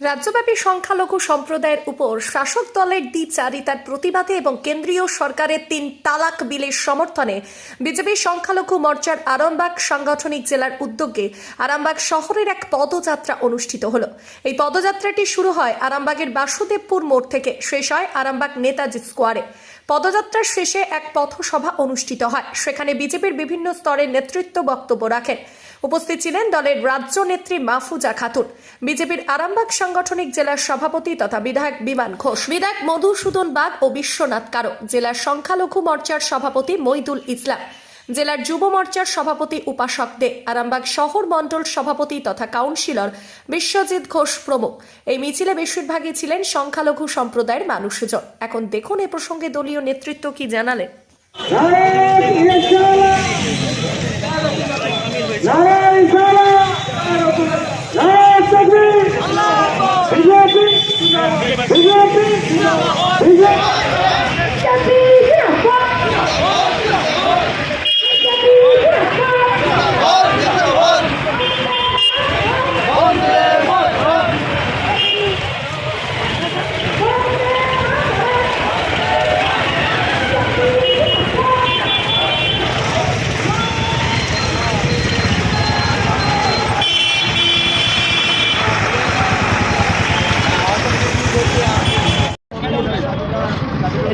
রাজ্যব্যাপী সংখ্যালঘু সম্প্রদায়ের উপর শাসক দলের দ্বিচারিতার প্রতিবাদে এবং কেন্দ্রীয় সরকারের তিন তালাক বিলের সমর্থনে বিজেপি সংখ্যালঘু মোর্চার আরামবাগ সাংগঠনিক জেলার উদ্যোগে আরামবাগ শহরের এক পদযাত্রা অনুষ্ঠিত হল। এই পদযাত্রাটি শুরু হয় আরামবাগের বাসুদেবপুর মোড় থেকে, শেষ হয় আরামবাগ নেতাজি স্কোয়ারে। পদযাত্রার শেষে এক পথসভা অনুষ্ঠিত হয়। সেখানে বিজেপির বিভিন্ন স্তরের নেতৃত্ব বক্তব্য রাখেন। উপস্থিত ছিলেন দলের রাজ্য নেত্রী মাহফুজা খাতুন, বিজেপির আরামবাগ সাংগঠনিক জেলার সভাপতি তথা বিধায়ক বিমান ঘোষ, বিধায়ক মধুসূদন বাগ ও বিশ্বনাথ কারক, জেলার সংখ্যালঘু মর্চার সভাপতি মইদুল ইসলাম। জেলার যুব মোর্চার সভাপতি উপাসক দে, আরামবাগ শহর মণ্ডল সভাপতি তথা কাউন্সিলর বিশ্বজিৎ ঘোষ প্রমুখ। এই মিছিলে বেশিরভাগই ছিলেন সংখ্যালঘু সম্প্রদায়ের মানুষজন। এখন দেখুন এ প্রসঙ্গে দলীয় নেতৃত্ব কি জানালেন।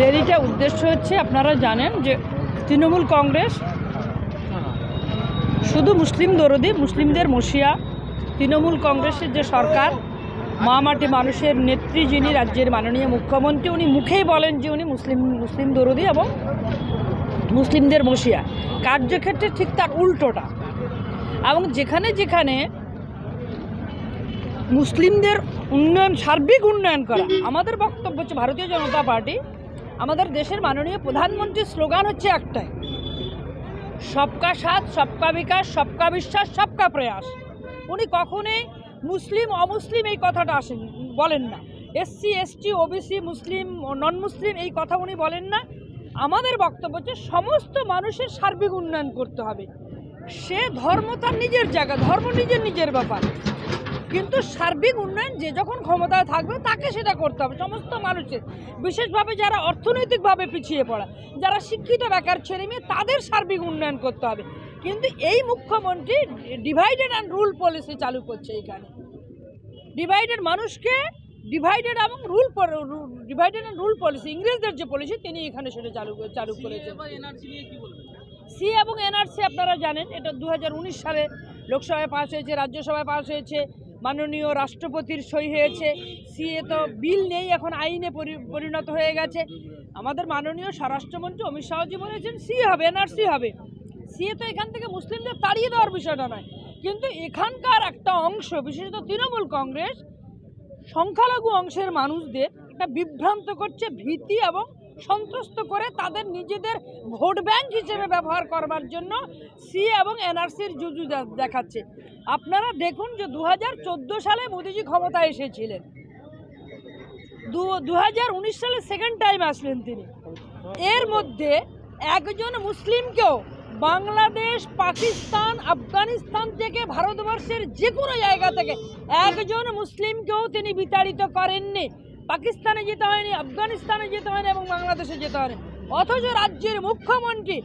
র্যালিটা উদ্দেশ্য হচ্ছে আপনারা জানেন যে তৃণমূল কংগ্রেস শুধু মুসলিম দরদি, মুসলিমদের মসিয়া তৃণমূল কংগ্রেসের যে সরকার মা মাটি মানুষের নেত্রী যিনি রাজ্যের মাননীয় মুখ্যমন্ত্রী, উনি মুখেই বলেন যে উনি মুসলিম মুসলিম দরদি এবং মুসলিমদের মসিয়া কার্যক্ষেত্রে ঠিক তার উল্টোটা। এবং যেখানে যেখানে মুসলিমদের উন্নয়ন, সার্বিক উন্নয়ন করা। আমাদের বক্তব্য হচ্ছে ভারতীয় জনতা পার্টি আমাদের দেশের মাননীয় প্রধানমন্ত্রীর স্লোগান হচ্ছে একটাই। সবকা সাথ, সবকা বিকাশ, সবকা বিশ্বাস, সবকা প্রয়াস। উনি কখনোই মুসলিম, অমুসলিম এই কথাটা আসেন, বলেন না। SC, ST, OBC, Muslim non Muslim এই কথা উনি বলেন না। আমাদের বক্তব্য হচ্ছে সমস্ত মানুষের সার্বিক উন্নয়ন করতে হবে। সে ধর্ম তার নিজের জায়গা, ধর্ম নিজের নিজের ব্যাপার। কিন্তু সার্বিক উন্নয়ন যে যখন ক্ষমতায় থাকবে তাকে সেটা করতে হবে। সমস্ত মানুষের বিশেষভাবে যারা অর্থনৈতিকভাবে পিছিয়ে পড়া যারা শিক্ষিত বেকার ছেলে মেয়ে তাদের সার্বিক উন্নয়ন করতে হবে। কিন্তু এই মুখ্যমন্ত্রী ডিভাইডেড অ্যান্ড রুল পলিসি চালু করছে এখানে ডিভাইডেড মানুষকে ডিভাইডেড এবং rule divided and rule policy ইংরেজদের যে পলিসি তিনি এখানে সেটা চালু চালু করেছেন। সি এবং এনআরসি আপনারা জানেন এটা দু হাজার উনিশ সালে লোকসভায় পাস হয়েছে রাজ্যসভায় পাস হয়েছে। মাননীয় রাষ্ট্রপতির সই হয়েছে। সিএ তো বিল নেই, এখন আইনে পরি- পরিণত হয়ে গেছে। আমাদের মাননীয় স্বরাষ্ট্রমন্ত্রী অমিত শাহজি বলেছেন, সি হবে, এনআরসি হবে। সিএ তো এখান থেকে মুসলিমদের তাড়িয়ে দেওয়ার বিষয়টা নয়। কিন্তু এখানকার একটা অংশ, বিশেষত তৃণমূল কংগ্রেস, সংখ্যালঘু অংশের মানুষদের একটা বিভ্রান্ত করছে, ভীতি এবং সন্ত্রস্ত করে তাদের নিজেদের ভোট ব্যাংক হিসেবে ব্যবহার করবার জন্য সি এবং এনআরসির জুজু দেখাচ্ছে। আপনারা দেখুন যে দু হাজার চোদ্দ সালে মোদিজি ক্ষমতায় এসেছিলেন। দু হাজার উনিশ সালে সেকেন্ড টাইম আসলেন তিনি। এর মধ্যে একজন মুসলিমকেও বাংলাদেশ, পাকিস্তান, আফগানিস্তান থেকে ভারতবর্ষের যে কোনো জায়গা থেকে একজন মুসলিমকেও তিনি বিতাড়িত করেননি। পাকিস্তানে যেতে হয়নি, আফগানিস্তানে যেতে হয়নি এবং বাংলাদেশে যেতে হয়নি। অথচ রাজ্যের মুখ্যমন্ত্রী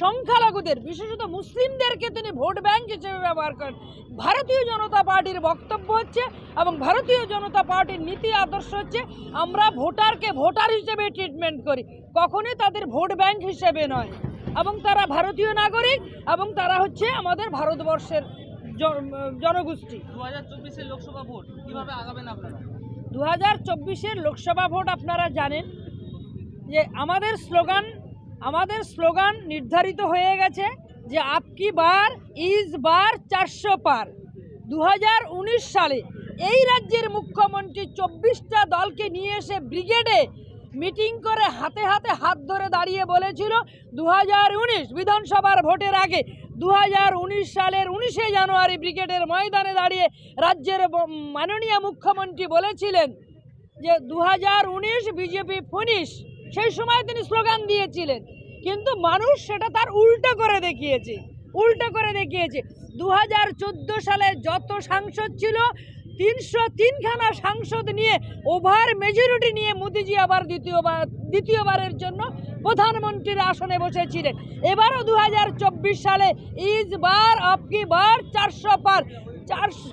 সংখ্যালঘুদের, বিশেষত মুসলিমদেরকে তিনি ভোট ব্যাংক হিসেবে ব্যবহার করেন। ভারতীয় জনতা পার্টির বক্তব্য হচ্ছে এবং ভারতীয় জনতা পার্টির নীতি আদর্শ হচ্ছে, আমরা ভোটারকে ভোটার হিসেবে ট্রিটমেন্ট করি। কখনোই তাদের ভোট ব্যাংক হিসেবে নয়। এবং তারা ভারতীয় নাগরিক এবং তারা হচ্ছে আমাদের ভারতবর্ষের জনগোষ্ঠী। দু হাজার চব্বিশের লোকসভা ভোট কীভাবে আগাবেন আপনারা? দু হাজার চব্বিশের লোকসভা ভোট আপনারা জানেন যে আমাদের স্লোগান আমাদের স্লোগান নির্ধারিত হয়ে গেছে যে আপকি বার, ইজ বার, চারশো পার। দু হাজার উনিশ সালে এই রাজ্যের মুখ্যমন্ত্রী চব্বিশটা দলকে নিয়ে এসে ব্রিগেডে মিটিং করে হাতে হাতে হাত ধরে দাঁড়িয়ে বলেছিল দু হাজার উনিশ বিধানসভার ভোটের আগে দু হাজার উনিশ সালের উনিশে জানুয়ারি ব্রিগেডের ময়দানে দাঁড়িয়ে রাজ্যের মাননীয় মুখ্যমন্ত্রী বলেছিলেন যে দু হাজার উনিশ বিজেপি ফনিশ, সেই সময় তিনি স্লোগান দিয়েছিলেন। কিন্তু মানুষ সেটা তার উল্টো করে দেখিয়েছে, উল্টো করে দেখিয়েছে। দু হাজার চোদ্দ সালে যত সাংসদ ছিল তিনশো তিনখানা সাংসদ নিয়ে ওভার মেজরিটি নিয়ে মোদিজি আবার দ্বিতীয়বার, দ্বিতীয়বারের জন্য প্রধানমন্ত্রীর আসনে বসেছিলেন। এবারও দু হাজার চব্বিশ সালে ইজ বার আপকি বার চারশো পার, চারশো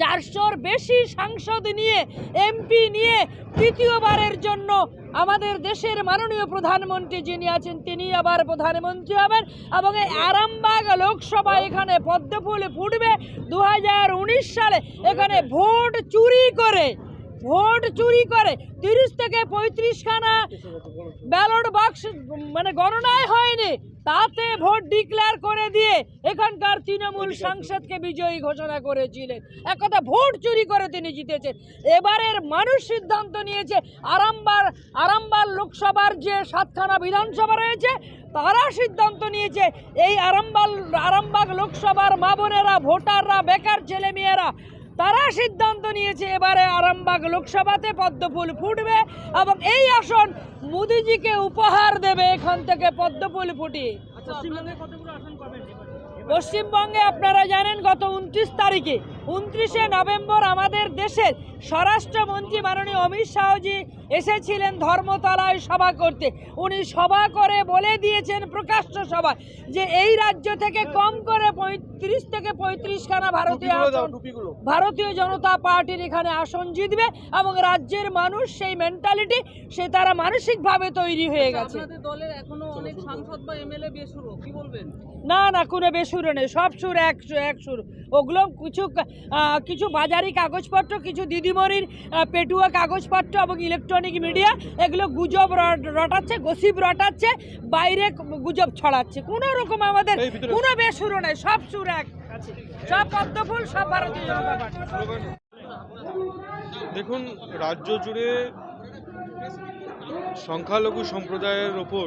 চারশোর বেশি সাংসদ নিয়ে, এমপি নিয়ে তৃতীয়বারের জন্য আমাদের দেশের মাননীয় প্রধানমন্ত্রী যিনি আছেন, তিনি আবার প্রধানমন্ত্রী হবেন এবং এই আরামবাগ লোকসভা এখানে পদ্মফুল ফুটবে। দু হাজার উনিশ সালে এখানে ভোট চুরি করে ভোট চুরি করে। তিরিশ থেকে পঁয়ত্রিশখানা ব্যালট বাক্স মানে গণনায় হয়নি। তাতে ভোট ডিক্লেয়ার করে দিয়ে এখানকার তৃণমূল সাংসদকে বিজয়ী ঘোষণা করেছিলেন। এক কথা, ভোট চুরি করে তিনি জিতেছেন। এবারের মানুষ সিদ্ধান্ত নিয়েছে আরামবার আরামবার লোকসভার যে সাতখানা বিধানসভা রয়েছে, তারা সিদ্ধান্ত নিয়েছে, এই আরামবাগ আরামবাগ লোকসভার মা বোনেরা, ভোটাররা, বেকার ছেলেমেয়েরা তারা সিদ্ধান্ত নিয়েছে এবারে আরামবাগ লোকসভাতে পদ্মফুল ফুটবে এবং এই আসন মোদিজিকে উপহার দেবে এখান থেকে পদ্মফুল ফুটিয়ে পশ্চিমবঙ্গে আপনারা জানেন গত উনত্রিশ তারিখে উনত্রিশে নভেম্বর আমাদের দেশের স্বরাষ্ট্রমন্ত্রী মাননীয় অমিত শাহজি এসেছিলেন ধর্মতলায় সভা করতে। উনি সভা করে বলে দিয়েছেন প্রকাশ্য সভায় যে এই রাজ্য থেকে কম করে পঁয়ত্রিশ থেকে পঁয়ত্রিশখানা ভারতীয় আসন ভারতীয় জনতা পার্টির এখানে আসন জিতবে এবং রাজ্যের মানুষ সেই মেন্টালিটি সে তারা মানসিকভাবে তৈরি হয়ে গেছে। দলের এখনও অনেক সাংসদ বা এমএলএ বেসুরো কি বলবেন? না না কোনো বেসুরো নেই সব সুর এক সুর এক সুর। ওগুলো কিছু কিছু বাজারি কাগজপত্র কিছু দিদিমণির পেটুয়া কাগজপত্র এবং ইলেকট্রনিক মিডিয়া এগুলো গুজব রটাচ্ছে গসিপ রটাচ্ছে বাইরে গুজব ছড়াচ্ছে। কোনো রকম আমাদের কোনো বেসুরো নাই সব সুর এক সব পদ্মফুল সব ভারতীয় জনতা পার্টি। দেখুন রাজ্য জুড়ে সংখ্যালঘু সম্প্রদায়ের ওপর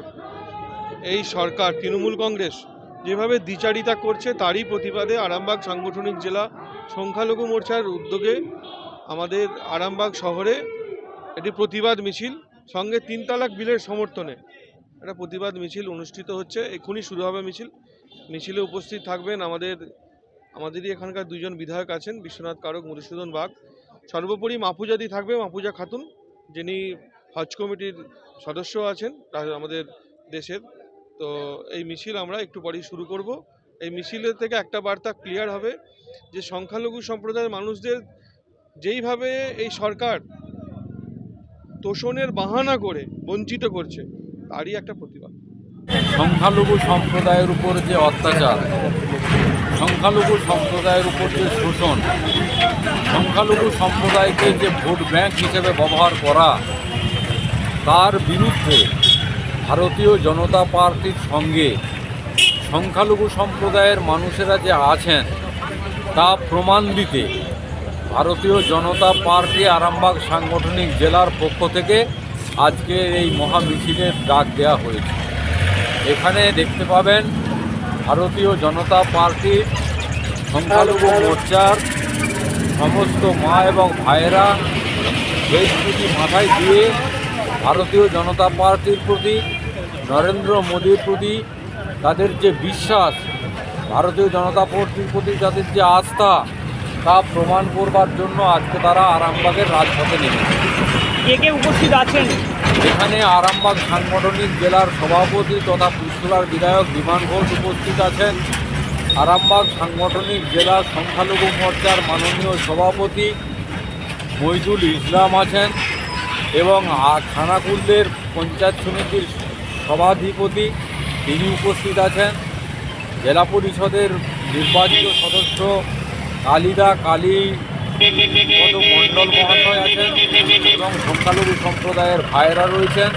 এই সরকার তৃণমূল কংগ্রেস যেভাবে দ্বিচারিতা করছে তারই প্রতিবাদে আরামবাগ সাংগঠনিক জেলা সংখ্যালঘু মোর্চার উদ্যোগে আমাদের আরামবাগ শহরে একটি প্রতিবাদ মিছিল, সঙ্গে তিন তালাক বিলের সমর্থনে। একটা প্রতিবাদ মিছিল অনুষ্ঠিত হচ্ছে এক্ষুনি শুরু হবে মিছিল। মিছিলে উপস্থিত থাকবেন আমাদের, আমাদেরই এখানকার দুজন বিধায়ক আছেন, বিশ্বনাথ কারক, মধুসূদন বাগ। সর্বোপরি মাপুজাদি থাকবে মাপুজা খাতুন, যিনি হজ কমিটির সদস্য আছেন আমাদের দেশের। তো এই মিছিল আমরা একটু পরেই শুরু করব। এই মিছিলের থেকে একটা বার্তা ক্লিয়ার হবে যে সংখ্যালঘু সম্প্রদায়ের মানুষদের যেইভাবে এই সরকার তোষণের বাহানা করে বঞ্চিত করছে, তারই একটা প্রতিবাদ। সংখ্যালঘু সম্প্রদায়ের উপর যে অত্যাচার, সংখ্যালঘু সম্প্রদায়ের উপর যে শোষণ, সংখ্যালঘু সম্প্রদায়কে যে ভোট ব্যাংক হিসেবে ব্যবহার করা, তার বিরুদ্ধে ভারতীয় জনতা পার্টির সঙ্গে সংখ্যালঘু সম্প্রদায়ের মানুষেরা যে আছেন, তা প্রমাণ দিতে ভারতীয় জনতা পার্টি আরামবাগ সাংগঠনিক জেলার পক্ষ থেকে আজকে এই মহা মিছিলের ডাক দেওয়া হয়েছে। এখানে দেখতে পাবেন ভারতীয় জনতা পার্টির সংখ্যালঘু মোর্চার সমস্ত মা এবং ভাইয়েরা দেশপ্রীতি মাথায় দিয়ে ভারতীয় জনতা পার্টির প্রতি, নরেন্দ্র মোদীর প্রতি তাদের যে বিশ্বাস, ভারতীয় জনতা পার্টির প্রতি তাদের যে আস্থা তা প্রমাণ করবার জন্য আজকে তারা আরামবাগের রাজপথে নেমেছে কে কে উপস্থিত আছেন? এখানে আরামবাগ সাংগঠনিক জেলার সভাপতি তথা পুষ্করার বিধায়ক বিমান ঘোষ উপস্থিত আছেন। আরামবাগ সাংগঠনিক জেলা সংখ্যালঘু মোর্চার মাননীয় সভাপতি মইদুল ইসলাম আছেন এবং খানাকুল্লের পঞ্চায়েত সমিতির সভাধিপতি তিনি উপস্থিত আছেন। জেলা পরিষদের নির্বাচিত সদস্য কালিদা কালী মন্ডল মণ্ডল মহাশয় আছেন এবং সংখ্যালঘু সম্প্রদায়ের ভাইয়েরা রয়েছেন।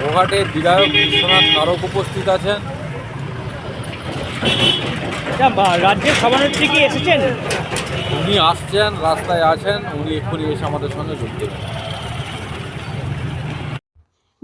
গোঘাটের বিধায়ক বিশ্বনাথ কারক উপস্থিত আছেন। রাজ্যের সভানেত্রী কি এসেছেন? উনি আসছেন রাস্তায় আছেন উনি এক্ষুনি এসে আমাদের সঙ্গে দেবেন।